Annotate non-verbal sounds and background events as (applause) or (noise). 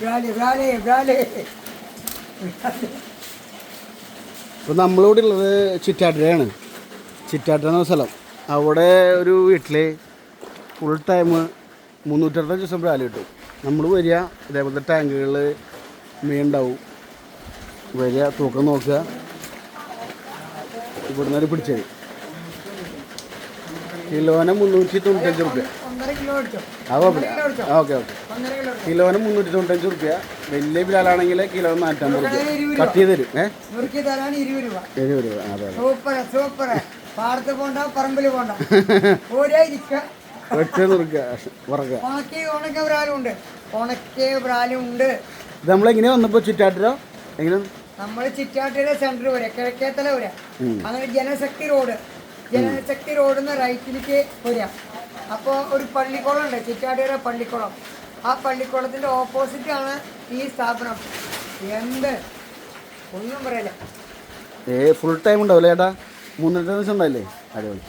ബ്രാലി ബ്രാലി ബ്രാലി. ഇപ്പം നമ്മളിവിടെ ഉള്ളത് ചിറ്റാട്ടിലാണ് ചിറ്റാട്ട എന്ന സ്ഥലം. അവിടെ ഒരു വീട്ടിൽ ഫുൾ ടൈം മുന്നൂറ്ററുപത് ദിവസം ബ്രാലി കിട്ടും. നമ്മൾ വരിക ഇതേപോലത്തെ ടാങ്കുകളിൽ മീൻ ഉണ്ടാവും. വരിക തൂക്കം നോക്കുക. ഇവിടുന്ന് ഒരു പിടിച്ചത് കിലോനെ മുന്നൂറ്റി തൊണ്ണൂറ്റഞ്ച് റുപ്യ. Okay okay. കിലോന് മുന്നൂറ്റി തൊണ്ണൂറ്റഞ്ച് റുപ്യ. വലിയ ബിലാലാണെങ്കിൽ കിലോ നാനൂറ്റമ്പത് റുപ്യ. കട്ട് ചെയ്ത് തരും. ഏഹ് ഇരുപത് രൂപ. അതെ സൂപ്പർ സൂപ്പർ പാടത്ത് പോണ്ട പറമ്പിൽ പോണ്ട. (laughs) ഒരേ ഇരിക്ക. ഒറ്റ നുറുക്കുക. ഉറക്കുക. ഉണക്കിയ ഉണക്ക ബ്രാലും ഉണ്ട്. ഉണക്കിയ ബ്രാലും ഉണ്ട്. ഇത് നമ്മളെങ്ങനെ വന്നപ്പോൾ ചുറ്റാട്ടിലോ? എങ്ങനെ? നമ്മൾ ചിറ്റാട്ടിയുടെ സെന്റർ വരെ കിഴക്കേത്തല വരെ. അങ്ങനെ ജനശക്തി റോഡ്. ജനശക്തി റോഡിൽ നിന്ന് റൈറ്റിലേക്ക് വരിക അപ്പോൾ ഒരു പള്ളിക്കുളം ഉണ്ട് ചിറ്റാട്ടിയുടെ പള്ളിക്കുളം. ആ പള്ളിക്കുളത്തിന്റെ ഓപ്പോസിറ്റാണ് ഈ സ്ഥാപനം. എന്ത്? ഒന്നും പറയില്ല. ഏ ഫുൾ ടൈം ഉണ്ടാവില്ലേ ചേട്ടാ മൂന്നര ദിവസം ഉണ്ടാവില്ലേ? അടിപൊളി.